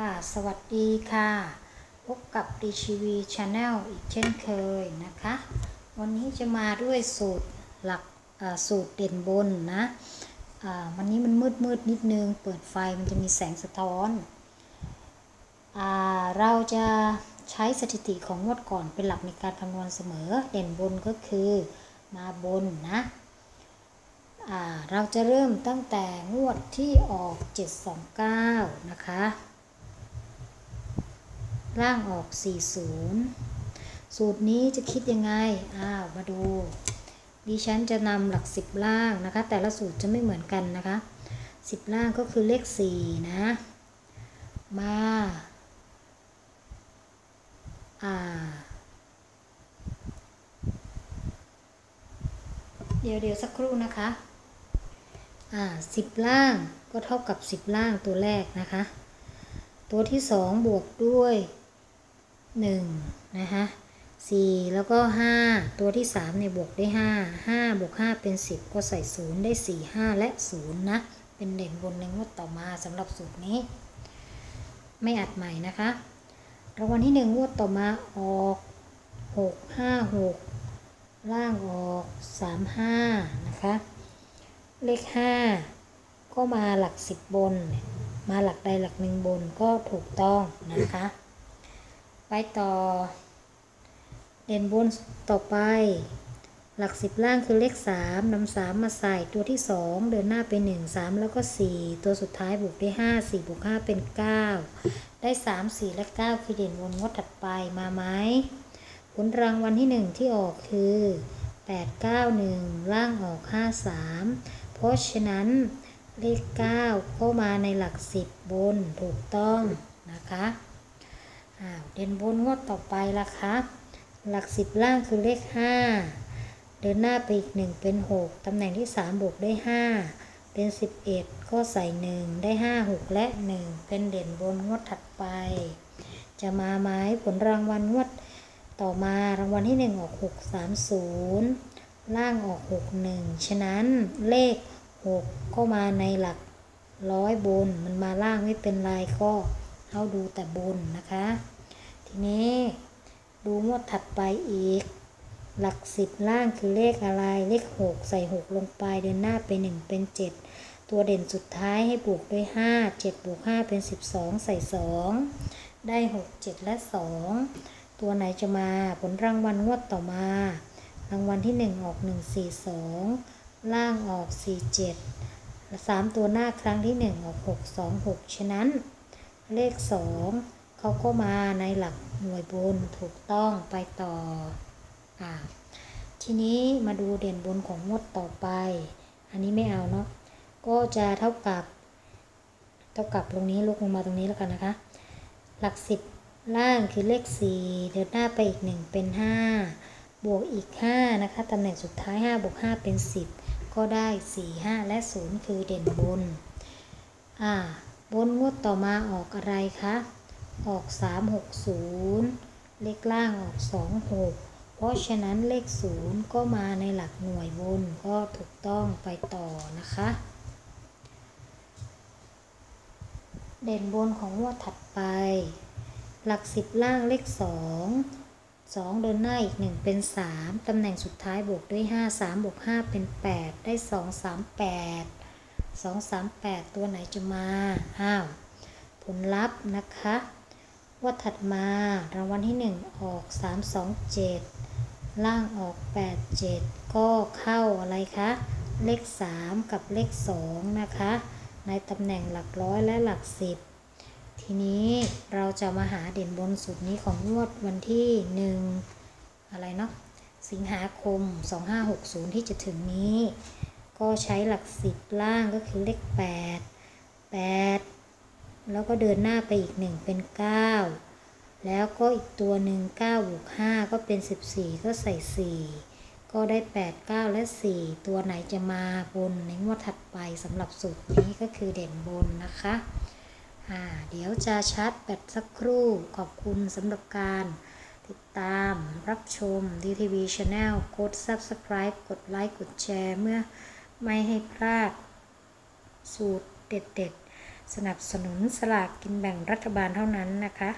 ค่ะ สวัสดีค่ะ พบกับดีชีวีชาแนลอีกเช่นเคยนะคะ วันนี้จะมาด้วยสูตรหลักสูตรเด่นบนนะวันนี้มันมืดมืดนิดนึง เปิดไฟมันจะมีแสงสะท้อนอเราจะใช้สถิติของงวดก่อนเป็นหลักในการคำนวณเสมอ เด่นบนก็คือมาบนนะเราจะเริ่มตั้งแต่งวดที่ออก 729 นะคะ ล่างออก 40 สูตรนี้จะคิดยังไง อ้าว มาดู ดิฉันจะนำหลัก 10 ล่างนะคะ แต่ละสูตรจะไม่เหมือนกันนะคะ 10 ล่างก็คือเลข 4 นะ มาอ่าเดี๋ยวเดี๋ยวสักครู่นะคะ อ่าสิบล่างก็เท่ากับสิบล่างตัวแรกนะคะ ตัวที่สองบวกด้วย หนึ่งนะคะสี่แล้วก็ห้าตัวที่สามเนี่ยบวกได้ห้าห้าบวกห้าเป็นสิบก็ใส่ศูนย์ได้สี่ห้าและศูนย์นะ เป็นเด่นบนในงวดต่อมาสำหรับสูตรนี้ ไม่อัดใหม่นะคะรางวัลที่หนึ่งงวดต่อมาออกหกห้าหกล่างออก 35 นะคะ เลข 5 ก็มาหลัก 10 บน มาหลักใดหลักหนึ่งบนก็ถูกต้องนะคะ ต่อ เด่นบนต่อไป หลัก10ล่างคือเลข3นำ3มาใส่ตัวที่2เดินหน้าไป1 3แล้วก็4ตัวสุดท้ายบวกได้5 4บวก5เป็น9ได้3 4และ9คือเด่นบนงวดถัดไปมาไหมผลรางวัลที่1ที่ออกคือ891ล่างออก53เพราะฉะนั้นเลข9ก็มาในหลัก 10 บนถูกต้องนะคะ เด่นบนงวดต่อไปละคะหลัก10ล่างคือเลข5เดินหน้าไปอีก1เป็น6ตำแหน่งที่3บวกได้5เป็น11ก็ใส่1ได้5 6และ1เป็นเด่นบนงวดถัดไป จะมาไหมผลรางวัลงวดต่อมารางวัลที่1ออก630ล่างออก61ฉะนั้นเลข6ก็มาในหลักร้อยบนมันมาล่างไม่เป็นไรก็ เอาดูแต่บนนะคะ ทีนี้ดูงวดถัดไปอีก หลัก10ล่างคือเลขอะไร เลข6ใส่6ลงไปเดินหน้าไป1เป็น7ตัวเด่นสุดท้ายให้บวกด้วย5 7บวก5เป็น12ใส่2ได้6 7และ2ตัวไหนจะมาผลรางวัลงวดต่อมา รางวัลที่1ออก1 4 2ล่างออก4 7 3ตัวหน้าครั้งที่1ออก6 2 6ฉะนั้น เลข2เขาก็มาในหลักหน่วยบนถูกต้องไปต่ออ่าทีนี้มาดูเด่นบนของงวดต่อไป อันนี้ไม่เอาเนาะก็จะเท่ากับ เท่ากับตรงนี้ลกลงมาตรงนี้แล้วกันนะคะ หลักสิบล่างคือเลข4เดินหน้าไปอีก1เป็น5บวกอีก5นะคะตำแหน่งสุดท้าย5บวก5เป็น10ก็ได้4 5และ0คือเด่นบนอ่า บนงวดต่อมาออกอะไรคะ ออก 360 เลขล่างออก 26 เพราะฉะนั้นเลข 0 ก็มาในหลักหน่วยบนก็ถูกต้องไปต่อนะคะ เด่นบนของงวดถัดไป หลักสิบล่างเลขสองสองเดินหน้าอีกหนึ่งเป็นสามตำแหน่งสุดท้ายบวกด้วยห้าสามบวกห้าเป็นแปดได้สอง สามแปดสองสามแปดตัวไหนจะมา อ้าว ผลลัพธ์นะคะว่าถัดมารางวัลที่หนึ่งออกสามสองเจ็ดล่างออกแปดเจ็ดก็เข้าอะไรคะ เลขสามกับเลขสองนะคะ ในตำแหน่งหลักร้อยและหลักสิบทีนี้เราจะมาหาเด่นบนสุดนี้ของงวดวันที่หนึ่งอะไรเนาะสิงหาคม 2560 ที่จะถึงนี้ ก็ใช้หลักสิบล่างก็คือเลข 8 8 แล้วก็เดินหน้าไปอีก 1 เป็น 9 แล้วก็อีกตัวหนึ่ง9บวก5ก็เป็น 14 ก็ใส่ 4 ก็ได้ 8 9 และ 4 ตัวไหนจะมาบนในงวดถัดไปสำหรับสูตรนี้ก็คือเด่นบนนะคะอ่าเดี๋ยวจะชาร์จแบตสักครู่ขอบคุณสำหรับการติดตามรับชม DTV Channel กด Subscribe กดไลค์ กดแชร์เมื่อ ไม่ให้พลาด สูตรเด็ดๆ สนับสนุนสลากกินแบ่งรัฐบาลเท่านั้นนะคะ